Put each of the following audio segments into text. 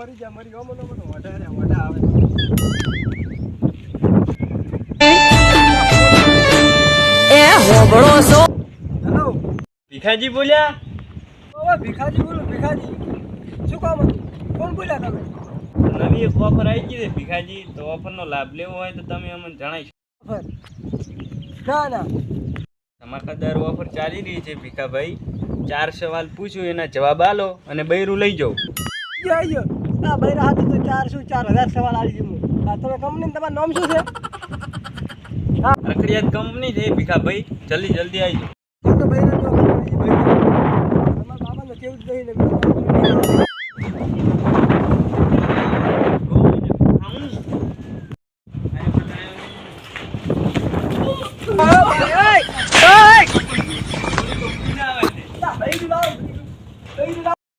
અમારી ગામમાં તો વધારે વધારે આવે એ હોબળો છો. હેલો ભીખાજી બોલ્યા? ઓવા ભીખાજી બોલો ભીખાજી. શું કામ કોણ બોલ્યા તમે? નવી એક ઓફર આવી ગઈ છે ભીખાજી તો ઓફરનો લાભ લેવો હોય તો તમે અમને જણાવી ઓફર? ના ના. ધમાકાદાર ઓફર ચાલી રહી છે ભીખાભાઈ. ચાર સવાલ પૂછ્યું એના જવાબ આલો અને બૈરું લઈ જાઓ. જય જય ના બૈરા હાથે તો ચાર શું ચાર હજાર સવાલ આવી ગયું હા તમે કંપની તમારું નામ શું છે? અકડિયાત કંપની છે ભીખાભાઈ. જલ્દી જલ્દી આવી જાઓ. તો બૈરા જો તમારા બાબાને કેવું જ નહીં ને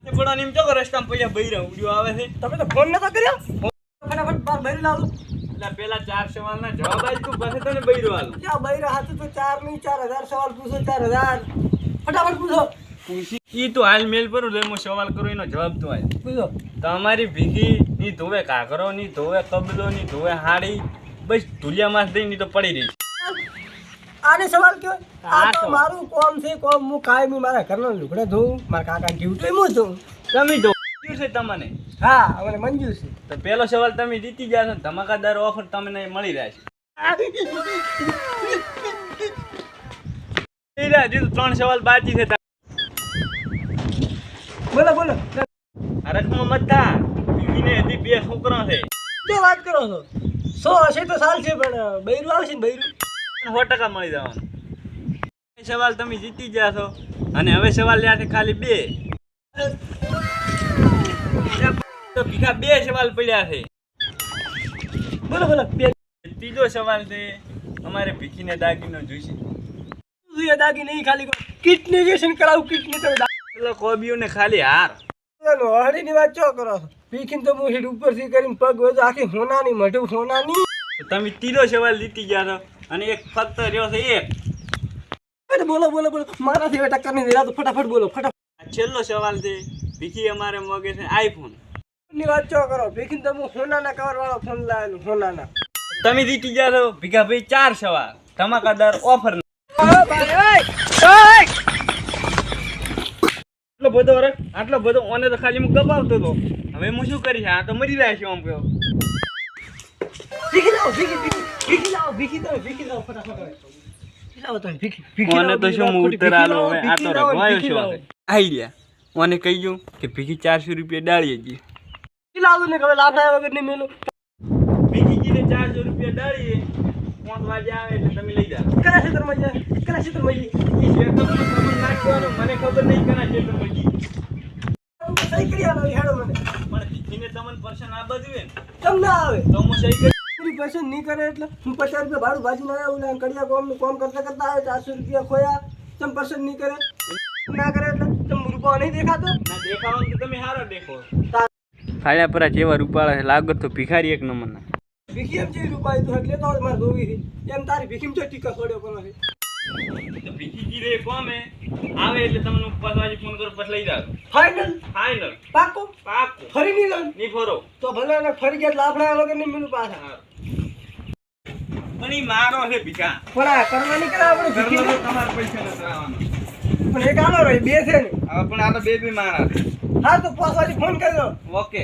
પણ એમ ચોકો રસ્તામાં પડ્યા બૈરા ઉડ્યો આવે છે. તમે તો ફોન નતો કર્યો? ફટાફટ બાર બૈરું લાવું. એટલે પેલા ચાર સવાલના જવાબ આવી તું પછી તને બૈરું આલું. ક્યાં બૈરા હાથે તો ચાર નહીં ચાર હજાર સવાલ પૂછો ચાર હજાર. ફટાફટ પૂછો. ઈ તો હાલ મેલ પર હું સવાલ કરું એનો જવાબ તો આય પૂછો. તમારી ભીગી ની ધોવે કાકરો ની ધોવે કબલો ની ધોવે હાડી બસ ધુલિયા માસ દઈ ની તો પડી રહી આને સવાલ કયો? આ આ તો મારું કોમ છે કોમ હું કાયમી મારા ઘરના લુગડા ધોઉં મારા કાકા ડ્યુટી હું ધોઉં. તમે ધો. છે તમને? હા અમને મંજૂર છે. તો પેલો સવાલ તમે જીતી ગયા છો ધમાકાદાર ઓફર તમને મળી રહ્યા છે. હજી ત્રણ સવાલ બાકી છે. બોલો બોલો. હરકમાં મત ભીખીને હજી બે છોકરા છે. શું વાત કરો છો? સો હશે તો સાલ છે પણ બૈરું આવશે ને બૈરું? સો ટકા મળી જવાનું. સવાલ તમે જીતી ગયા છો. અને હવે સવાલ લ્યા છે ખાલી બે. તો ભીખા બે સવાલ પડ્યા છે. બોલો બોલો બે. ત્રીજો સવાલ છે અમારે ભીખીને દાગીનો જોઈશે. જોઈએ દાગી નહીં ખાલી કિડનેશન કરાવું કિડની તમે એટલે કોબીઓને ખાલી હાર. હળીની વાત ચો કરો ભીખીને તો હું હેડ ઉપરથી કરીને પગ વધુ આખી સોનાની મઢું સોનાની તમે ત્રીજો સવાલ જીતી ગયા છો અને એક ફક્ત રહ્યો છે એક. અરે બોલો બોલો બોલો. મારાથી ટક્કર નહીં દેતા તો ફટાફટ બોલો ફટાફટ. છેલ્લો સવાલ છે ભીખી અમારે મગે છે આઈફોન ની વાત ચો કરો? પીખીને તો હું સોનાના કવર વાળો ફોન લાવેલો સોનાના. તમે જીતી ગયા છો ભીખાભાઈ ચાર સવા. ધમાકાદાર ઓફર આટલો બધો અરે આટલો બધો ઓને તો ખાલી હું ગપાવતો હતો. હવે હું શું કરીશ? આ તો મરી રહ્યા છે આમ કયો ભીખી લાવો ભીખી ભીખી ભીખી લાવો ભીખી ભીખી લાવો ફટાફટ. ભીખી તમે ભીખી ભીખી તો શું ભીખી આલો હવે? આ તો ભીખી છો કહી ગયું કે ભીખી ચારસો રૂપિયા ડાળીએ જી ભીખી લાવો ને હવે લાફડા વગર નહીં મેલું. ભીખીજીને ચારસો રૂપિયા ડાળીએ. પાંચ વાગે આવે એટલે તમે લઈ જાઓ. કરા ક્ષેત્રમાં જાય કરા ક્ષેત્રમાં જઈએ એ શેતરમાં તમને નાખવાનું મને ખબર નહીં કના શેતરમાં જી સહી કરી આલો હેડો મને. પણ ભીખીને તમને પર્સન આ બધું ને કેમ ના આવે? તો હું સહી કરી પૂરી પસંદ નહીં કરે એટલે? હું પચાસ રૂપિયા ભાડું ભાજી ના આવ્યું ને કડિયા કોમ કોમ કરતા કરતા આવે ચારસો રૂપિયા ખોયા. તમ પસંદ નહીં કરે? ના કરે એટલે? તમ રૂપિયા નહીં દેખાતો? ના દેખાવાનું તો તમે હારો દેખો. ફાળ્યા પરા જેવા રૂપાળા છે. લાગત તો ભિખારી એક નંબરના. ભીખી એમ જેવી રૂપાઈ તો એટલે તો મારે ધોવી છે. એમ તારી ભીખીમ ચો ટીકા છોડ્યો પણ છે તો ભીખીજી રે કોમે આવે એટલે તમને વાગે ફોન કરો પછી લઈ જાવ ફાઇનલ ફાઇનલ પાકો? પાકો. ફરી ની લનની ફરો. તો ભલે ને ફરી ગયા લાફડા લોકો નહીં મિલુ પાછા. પણ ઈ મારો છે ભીખા. પણ આ કરવાની કરે આપણે ભીખી? તમારે પૈસા નથી આવવાનો પણ એક આનો રહી બે છે ને. હવે પણ આ તો બે બે મારા છે. હા તો વાગે ફોન કરજો ઓકે.